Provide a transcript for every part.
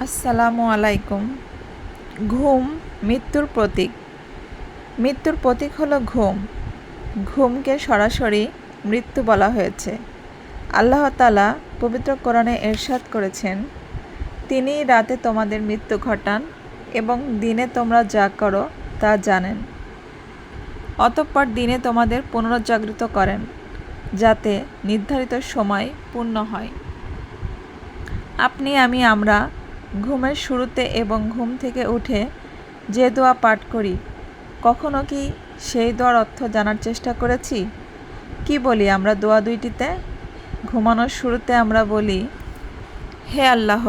আসসালামু আলাইকুম। ঘুম, মৃত্যুর প্রতীক। মৃত্যুর প্রতীক হলো ঘুম। ঘুমকে সরাসরি মৃত্যু বলা হয়েছে। আল্লাহ তালা পবিত্র কোরআনে এরশাদ করেছেন তিনি রাতে তোমাদের মৃত্যু ঘটান এবং দিনে তোমরা যা করো তা জানেন। অতঃপর দিনে তোমাদের পুনরুজ্জাগৃত করেন, যাতে নির্ধারিত সময় পূর্ণ হয়। আপনি, আমি, আমরা ঘুমের শুরুতে এবং ঘুম থেকে উঠে যে দোয়া পাঠ করি, কখনো কি সেই দোয়ার অর্থ জানার চেষ্টা করেছি? কি বলি আমরা দোয়া দুইটিতে? ঘুমানোর শুরুতে আমরা বলি, হে আল্লাহ,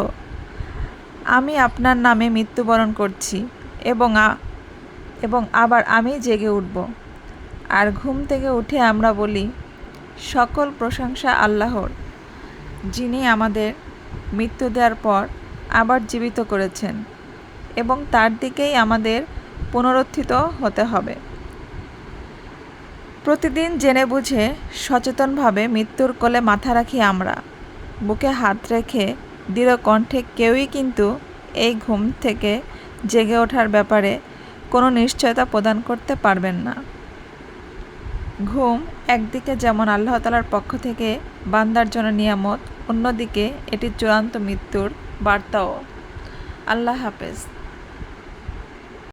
আমি আপনার নামে মৃত্যুবরণ করছি এবং এবং আবার আমি জেগে উঠব। আর ঘুম থেকে উঠে আমরা বলি, সকল প্রশংসা আল্লাহর, যিনি আমাদের মৃত্যু দেওয়ার পর আবার জীবিত করেছেন এবং তার দিকেই আমাদের পুনরুত্থিত হতে হবে। প্রতিদিন জেনে বুঝে সচেতনভাবে মৃত্যুর কোলে মাথা রাখি আমরা। বুকে হাত রেখে দৃঢ় কণ্ঠে কেউই কিন্তু এই ঘুম থেকে জেগে ওঠার ব্যাপারে কোনো নিশ্চয়তা প্রদান করতে পারবেন না। ঘুম একদিকে যেমন আল্লাহ তালার পক্ষ থেকে বান্দার জন্য নিয়ামত অন্যদিকে এটি চূড়ান্ত মৃত্যুর বার্তাও। আল্লাহ হাফেজ।